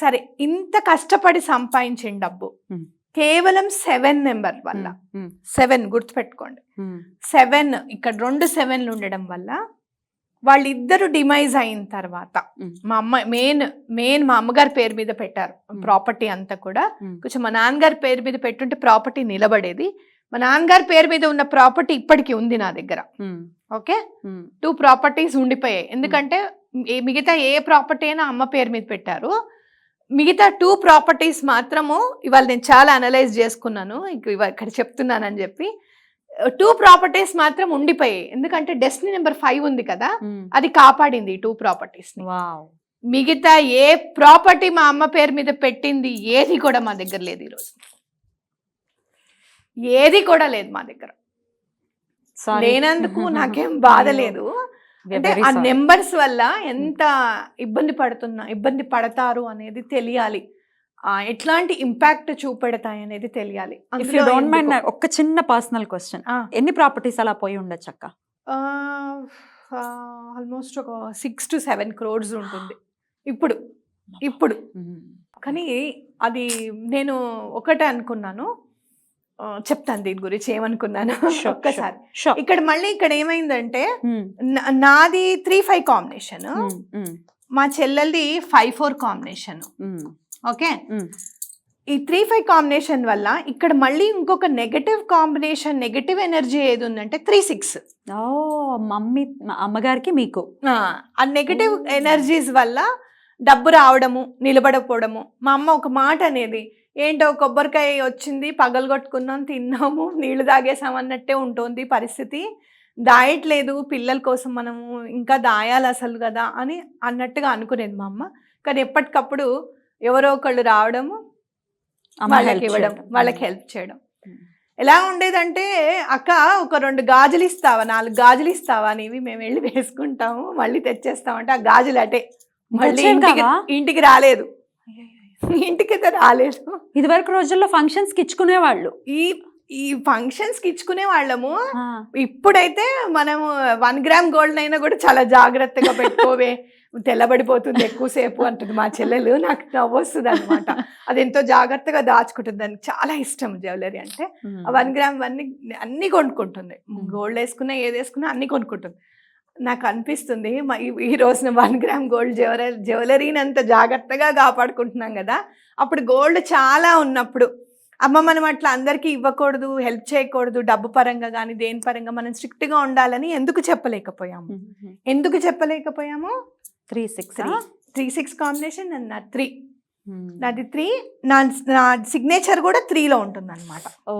సరే ఇంత కష్టపడి సంపాదించిన డబ్బు. కేవలం సెవెన్ నెంబర్ వల్ల. సెవెన్ గుర్తుపెట్టుకోండి. సెవెన్ ఇక్కడ రెండు సెవెన్లు ఉండడం వల్ల వాళ్ళిద్దరు డిమైజ్ అయిన తర్వాత మా అమ్మ మెయిన్ మెయిన్ మా అమ్మగారి పేరు మీద పెట్టారు ప్రాపర్టీ అంతా కూడా. కొంచెం మా నాన్నగారి పేరు మీద పెట్టుంటే ప్రాపర్టీ నిలబడేది. మా నాన్నగారి పేరు మీద ఉన్న ప్రాపర్టీ ఇప్పటికీ ఉంది నా దగ్గర. ఓకే? టూ ప్రాపర్టీస్ ఉండిపోయాయి. ఎందుకంటే మిగతా ఏ ప్రాపర్టీ అయినా అమ్మ పేరు మీద పెట్టారు. మిగతా టూ ప్రాపర్టీస్ మాత్రము ఇవాళ నేను చాలా అనలైజ్ చేసుకున్నాను. ఇక్కడ చెప్తున్నానని చెప్పి. టూ ప్రాపర్టీస్ మాత్రం ఉండిపోయాయి. ఎందుకంటే డెస్టినీ నెంబర్ ఫైవ్ ఉంది కదా. ఉమ్. అది కాపాడింది టూ ప్రాపర్టీస్ని వావ్ మిగతా ఏ ప్రాపర్టీ మా అమ్మ పేరు మీద పెట్టింది ఏది కూడా మా దగ్గర లేదు ఈరోజు ఏది కూడా లేదు మా దగ్గర. లేనందుకు నాకేం బాధ లేదు. అంటే ఆ. నెంబర్స్ వల్ల ఎంత ఇబ్బంది పడుతున్నా ఇబ్బంది పడతారు అనేది తెలియాలి. ఎట్లాంటి ఇంపాక్ట్ చూపెడతాయి అనేది తెలియాలి. ఇఫ్ యూ అందులో డోంట్ మైండ్ ఎందుకు- ఒక్క చిన్న పర్సనల్ క్వశ్చన్ ఎన్ని ప్రాపర్టీస్ అలా పోయి ఉండొచ్చు అక్క? ఆల్మోస్ట్ ఒక సిక్స్ టు సెవెన్ క్రోడ్స్ ఉంటుంది. ఇప్పుడు ఇప్పుడు. ఉమ్, కానీ అది నేను ఒకటే అనుకున్నాను. చెప్తాను దీని గురించి ఏమనుకున్నాను. ఒక్కసారి. ఇక్కడ మళ్ళీ ఇక్కడ ఏమైందంటే నా- నాది త్రీ ఫైవ్ కాంబినేషన్ మా చెల్లెల్ది ఫైవ్ ఫోర్ కాంబినేషన్ ఓకే. ఈ త్రీ ఫైవ్ కాంబినేషన్ వల్ల ఇక్కడ మళ్ళీ ఇంకొక నెగటివ్ కాంబినేషన్ నెగటివ్ ఎనర్జీ ఏది ఉందంటే త్రీ సిక్స్ ఓ మమ్మీ అమ్మగారికి మీకు. ఆ నెగటివ్ ఎనర్జీస్ వల్ల డబ్బు రావడము నిలబడకపోవడము. మా అమ్మ ఒక మాట అనేది ఏంటో కొబ్బరికాయ వచ్చింది పగలగొట్టుకున్నాం తిన్నాము నీళ్ళు తాగేసాం అన్నట్టే ఉంటుంది పరిస్థితి. దాయట్లేదు పిల్లల కోసం మనము ఇంకా దాయాలి అసలు కదా అని అన్నట్టుగా అనుకునేది మా అమ్మ. కానీ ఎప్పటికప్పుడు ఎవరో ఒకళ్ళు రావడము వాళ్ళకి ఇవ్వడం చేయడం. వాళ్ళకి హెల్ప్ చేయడం. Hmm. ఎలా ఉండేదంటే అక్క ఒక రెండు గాజులు ఇస్తావా? నాలుగు గాజులు ఇస్తావా అనేవి మేము వెళ్ళి వేసుకుంటాము మళ్ళీ తెచ్చేస్తామంటే ఆ గాజులు అటే. మళ్ళీ? ఇంటికి రాలేదు. ఇంటికి అయితే రాలేదు. ఇది వరకు రోజుల్లో ఫంక్షన్స్కి ఇచ్చుకునేవాళ్ళు. ఈ ఈ ఫంక్షన్స్కి ఇచ్చుకునే వాళ్ళము ఇప్పుడైతే మనము వన్ గ్రామ్ గోల్డ్ అయినా కూడా చాలా జాగ్రత్తగా పెట్టుకోవే. తెల్లబడిపోతుంది ఎక్కువసేపు అంటుంది మా చెల్లెలు. నాకు నవ్వొస్తుంది అనమాట అది ఎంతో జాగ్రత్తగా దాచుకుంటుంది. దానికి చాలా ఇష్టం జ్యువెలరీ అంటే. వన్ గ్రామ్ అన్ని అన్ని కొనుక్కుంటుంది. గోల్డ్ వేసుకున్నా ఏది వేసుకున్నా అన్ని కొనుక్కుంటుంది. నాకు అనిపిస్తుంది మ- ఈ- రోజున వన్ గ్రామ్ గోల్డ్ జ్యువెలరీ జ్యువెలరీని అంత జాగ్రత్తగా కాపాడుకుంటున్నాం కదా. అప్పుడు గోల్డ్ చాలా ఉన్నప్పుడు అమ్మ మనం అట్లా అందరికీ ఇవ్వకూడదు హెల్ప్ చేయకూడదు డబ్బు పరంగా కానీ దేని పరంగా మనం స్ట్రిక్ట్గా ఉండాలని ఎందుకు చెప్పలేకపోయాము. ఎందుకు చెప్పలేకపోయాము? Three six three. Six combination నా త్రీ. నాది త్రీ నా నా సిగ్నేచర్ కూడా త్రీలో ఉంటుంది అనమాట ఓ.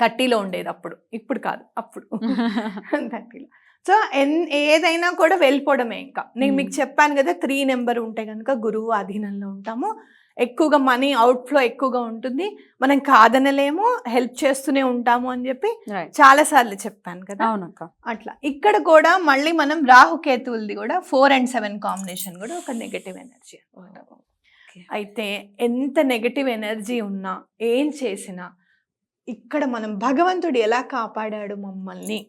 థర్టీలో ఉండేది అప్పుడు. ఇప్పుడు కాదు అప్పుడు. థర్టీలో. సో ఎన్ ఏదైనా కూడా వెళ్ళిపోవడమే ఇంకా. నేను మీకు. చెప్పాను కదా త్రీ నెంబర్ ఉంటే కనుక గురువు అధీనంలో ఉంటాము. ఎక్కువగా మనీ అవుట్ఫ్లో ఎక్కువగా ఉంటుంది. మనం కాదనలేము హెల్ప్ చేస్తూనే ఉంటాము అని చెప్పి. చాలా సార్లు చెప్పాను కదా. అవునక్క. అట్లా. ఇక్కడ కూడా మళ్ళీ మనం రాహు కేతువులది కూడా ఫోర్ అండ్ సెవెన్ కాంబినేషన్ కూడా ఒక నెగటివ్ ఎనర్జీ అయితే ఎంత నెగటివ్ ఎనర్జీ ఉన్నా ఏం చేసినా ఇక్కడ మనం భగవంతుడు ఎలా కాపాడాడు మమ్మల్ని?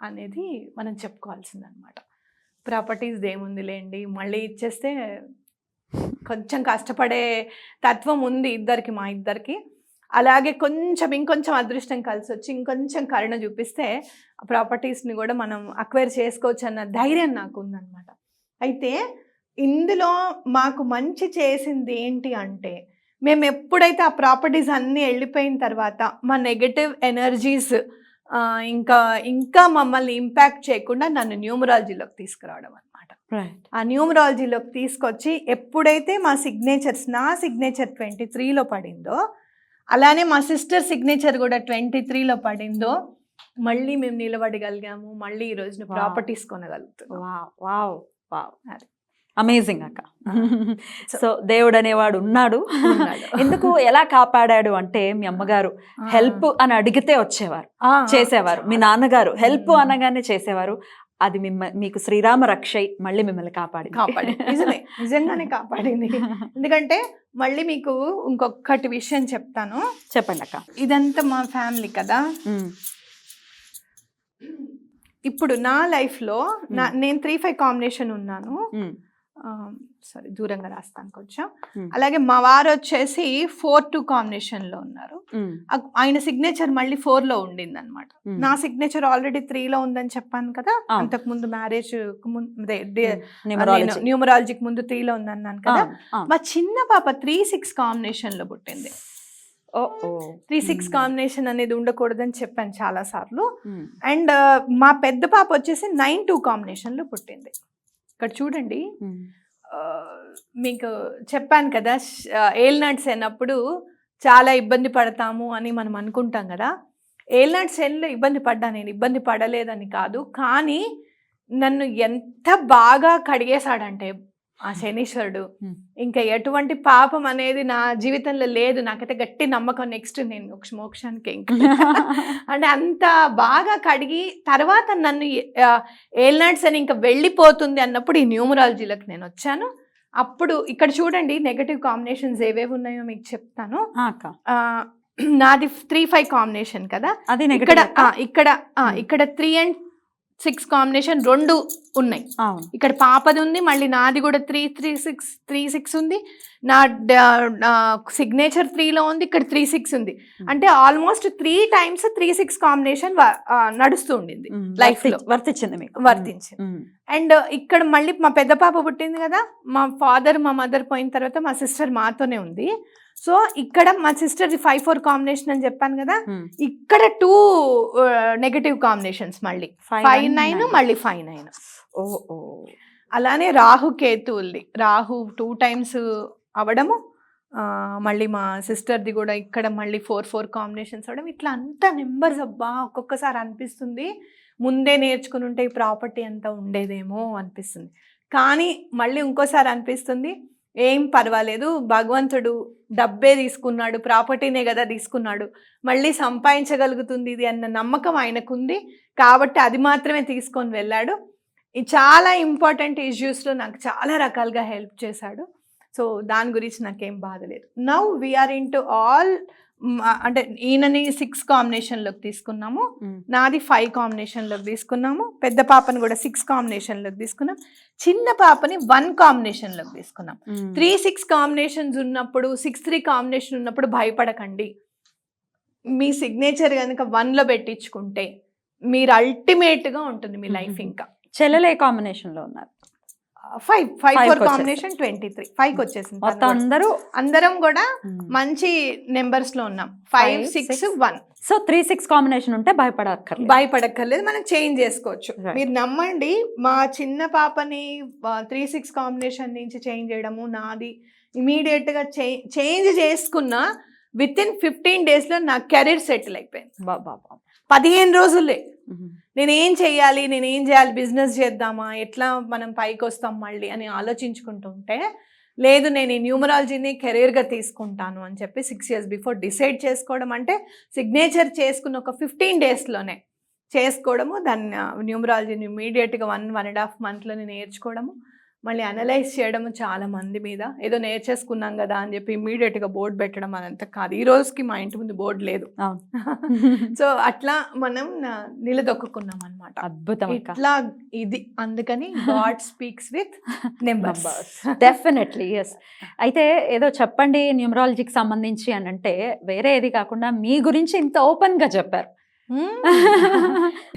అనేది మనం చెప్పుకోవాల్సిందనమాట. ప్రాపర్టీస్ ఏముంది లేండి మళ్ళీ ఇచ్చేస్తే కొంచెం కష్టపడే తత్వం ఉంది ఇద్దరికి మా ఇద్దరికి. అలాగే కొంచెం ఇంకొంచెం అదృష్టం కలిసి వచ్చి ఇంకొంచెం కరుణ చూపిస్తే ఆ ప్రాపర్టీస్ని కూడా మనం అక్వైర్ చేసుకోవచ్చు అన్న ధైర్యం నాకు ఉందన్నమాట అయితే ఇందులో మాకు మంచి చేసింది ఏంటి అంటే మేము ఎప్పుడైతే ఆ ప్రాపర్టీస్ అన్నీ వెళ్ళిపోయిన తర్వాత మా నెగటివ్ ఎనర్జీస్ ఇంకా ఇంకా మమ్మల్ని ఇంపాక్ట్ చేయకుండా నన్ను న్యూమరాలజీలోకి తీసుకురావడం అనమాట ఆ న్యూమరాలజీలోకి తీసుకొచ్చి ఎప్పుడైతే మా సిగ్నేచర్స్ నా సిగ్నేచర్ ట్వంటీ త్రీలో పడిందో అలానే మా సిస్టర్ సిగ్నేచర్ కూడా ట్వంటీ త్రీలో పడిందో మళ్ళీ మేము నిలబడగలిగాము మళ్ళీ ఈ రోజున. ప్రాపర్టీస్ కొనగలుగుతున్నాం. వావ్ వావ్ వావ్ అది. అమేజింగ్ అక్క. సో దేవుడు అనేవాడు ఉన్నాడు. ఎందుకు ఎలా కాపాడాడు అంటే మీ అమ్మగారు హెల్ప్ అని అడిగితే వచ్చేవారు. చేసేవారు. మీ నాన్నగారు హెల్ప్. అనగానే చేసేవారు. అది మిమ్మ మీకు శ్రీరామ రక్షై మళ్ళీ మిమ్మల్ని కాపాడి కాపాడింది నిజమే. నిజంగానే కాపాడింది. ఎందుకంటే మళ్ళీ మీకు ఇంకొకటి విషయం చెప్తాను. చెప్పండి అక్క. ఇదంతా మా ఫ్యామిలీ కదా. ఇప్పుడు నా లైఫ్లో నా నేను త్రీ ఫైవ్ కాంబినేషన్ ఉన్నాను. సారీ దూరంగా రాస్తాను కొంచెం. అలాగే మా వారు వచ్చేసి ఫోర్ టూ కాంబినేషన్లో ఉన్నారు ఆయన సిగ్నేచర్ మళ్ళీ ఫోర్లో ఉండింది అనమాట. నా సిగ్నేచర్ ఆల్రెడీ త్రీ లో ఉందని చెప్పాను కదా. అంతకు ముందు మ్యారేజ్ న్యూమరాలజీ. న్యూమరాలజీకి ముందు త్రీ లో ఉందన్నాను కదా. మా చిన్న పాప త్రీ సిక్స్ కాంబినేషన్లో పుట్టింది. త్రీ సిక్స్ కాంబినేషన్ అనేది ఉండకూడదని చెప్పాను చాలా సార్లు అండ్ మా పెద్ద పాప వచ్చేసి నైన్ టూ కాంబినేషన్లో పుట్టింది ఇక్కడ చూడండి. మీకు చెప్పాను కదా ఏల్నాట్స్ అయినప్పుడు చాలా ఇబ్బంది పడతాము అని మనం అనుకుంటాం కదా. ఏల్నాట్స్ సెన్లో ఇబ్బంది పడ్డా నేను? ఇబ్బంది పడలేదని కాదు. కానీ నన్ను ఎంత బాగా కడిగేశాడంటే ఆ శనీశ్వరుడు. ఇంకా ఎటువంటి పాపం అనేది నా జీవితంలో లేదు. నాకైతే గట్టి నమ్మకం నెక్స్ట్ నేను మోక్ష- మోక్షానికి ఇంకా. అంటే అంత బాగా కడిగి తర్వాత నన్ను ఏల్నాడ్స్ అని ఇంకా వెళ్ళిపోతుంది అన్నప్పుడు ఈ న్యూమరాలజీలోకి నేను వచ్చాను. అప్పుడు ఇక్కడ చూడండి నెగటివ్ కాంబినేషన్స్ ఏవేవి ఉన్నాయో మీకు చెప్తాను. నాది త్రీ ఫైవ్ కాంబినేషన్ కదా. అది ఇక్కడ. ఇక్కడ త్రీ అండ్ సిక్స్ కాంబినేషన్ రెండు ఉన్నాయి. ఇక్కడ పాపది ఉంది మళ్ళీ నాది కూడా three three six three six ఉంది. నా సిగ్నేచర్ త్రీలో ఉంది ఇక్కడ త్రీ సిక్స్ ఉంది. Hmm. అంటే almost three times three six combination నడుస్తూ ఉండింది Life వర్తి- లో. వర్తించింది మీకు. వర్తించింది. ఉమ్, అండ్ ఇక్కడ మళ్ళీ మా పెద్ద పాప పుట్టింది కదా మా ఫాదర్ మా మదర్ పోయిన తర్వాత మా సిస్టర్ మాతోనే ఉంది. సో ఇక్కడ మా సిస్టర్ ఫైవ్ ఫోర్ కాంబినేషన్ అని చెప్పాను కదా. ఇక్కడ టూ నెగటివ్ కాంబినేషన్స్ మళ్ళీ. Five nine. మళ్ళీ ఫైవ్ నైన్ ఓ అలానే రాహు కేతువుల్ది. రాహు టూ టైమ్స్ అవడము మళ్ళీ మా సిస్టర్ది కూడా ఇక్కడ మళ్ళీ ఫోర్ ఫోర్ కాంబినేషన్స్ అవడం. ఇట్లా అంత నెంబర్స్ అబ్బా ఒక్కొక్కసారి అనిపిస్తుంది. ముందే నేర్చుకుని ఉంటే ఈ ప్రాపర్టీ అంతా ఉండేదేమో అనిపిస్తుంది. కానీ మళ్ళీ ఇంకోసారి అనిపిస్తుంది ఏం పర్వాలేదు. భగవంతుడు డబ్బే తీసుకున్నాడు ప్రాపర్టీనే కదా తీసుకున్నాడు. మళ్ళీ సంపాదించగలుగుతుంది ఇది అన్న నమ్మకం ఆయనకుంది. కాబట్టి అది మాత్రమే తీసుకొని వెళ్ళాడు. ఈ చాలా ఇంపార్టెంట్ ఇష్యూస్లో నాకు చాలా రకాలుగా హెల్ప్ చేశాడు. సో దాని గురించి నాకేం బాధ లేదు. Now we're in to all అంటే ఈయనని సిక్స్ కాంబినేషన్లోకి తీసుకున్నాము. నాది ఫైవ్ కాంబినేషన్లోకి తీసుకున్నాము. పెద్ద పాపని కూడా సిక్స్ కాంబినేషన్లోకి తీసుకున్నాం. చిన్న పాపని వన్ కాంబినేషన్లోకి తీసుకున్నాం. త్రీ సిక్స్ కాంబినేషన్స్ ఉన్నప్పుడు సిక్స్ త్రీ కాంబినేషన్ ఉన్నప్పుడు భయపడకండి. మీ సిగ్నేచర్ కనుక వన్లో పెట్టించుకుంటే మీరు అల్టిమేట్గా ఉంటుంది మీ లైఫ్. ఇంకా. చెల్లెలే కాంబినేషన్లో ఉన్నారు. Five five four combination twenty three ఫైవ్కి వచ్చేసింది మొత్తం. అందరూ అందరం కూడా ఉమ్. మంచి నెంబర్స్లో ఉన్నాం five six. One so three six combination ఉంటే భయపడక్కర్లేదు భయపడక్కర్లేదు మనం చేంజ్ చేసుకోవచ్చు. మీరు నమ్మండి మా చిన్న పాపని త్రీ సిక్స్ కాంబినేషన్ నుంచి చేంజ్ చేయడము నాది ఇమీడియట్గా చేంజ్ చేసుకున్న విత్ ఇన్ ఫిఫ్టీన్ డేస్లో నా కెరీర్ సెటిల్ అయిపోయింది. పదిహేను రోజులే. Mm-hmm. నేను ఏం చేయాలి నేను ఏం చేయాలి? బిజినెస్ చేద్దామా? ఎట్లా మనం పైకి వస్తాం మళ్ళీ అని ఆలోచించుకుంటుంటే లేదు నేను ఈ న్యూమరాలజీని కెరీర్గా తీసుకుంటాను అని చెప్పి సిక్స్ ఇయర్స్ బిఫోర్ డిసైడ్ చేసుకోవడం అంటే సిగ్నేచర్ చేసుకున్న ఒక ఫిఫ్టీన్ డేస్లోనే చేసుకోవడము దాన్ని న్యూమరాలజీని ఇమీడియట్గా వన్ వన్ అండ్ హాఫ్ మంత్లోనే నేర్చుకోవడము మళ్ళీ అనలైజ్ చేయడము చాలా మంది మీద. ఏదో నేర్చేసుకున్నాం కదా అని చెప్పి ఇమీడియట్గా బోర్డు పెట్టడం అదంతా కాదు. ఈ రోజుకి మా ఇంటి ముందు బోర్డు లేదు. సో అట్లా మనం నిలదొక్కున్నాం అనమాట అద్భుతం ఇట్లా ఇది. అందుకని God speaks with numbers. Definitely yes అయితే ఏదో చెప్పండి న్యూమరాలజీకి సంబంధించి అని అంటే వేరే ఏది కాకుండా మీ గురించి ఇంత ఓపెన్గా చెప్పారు.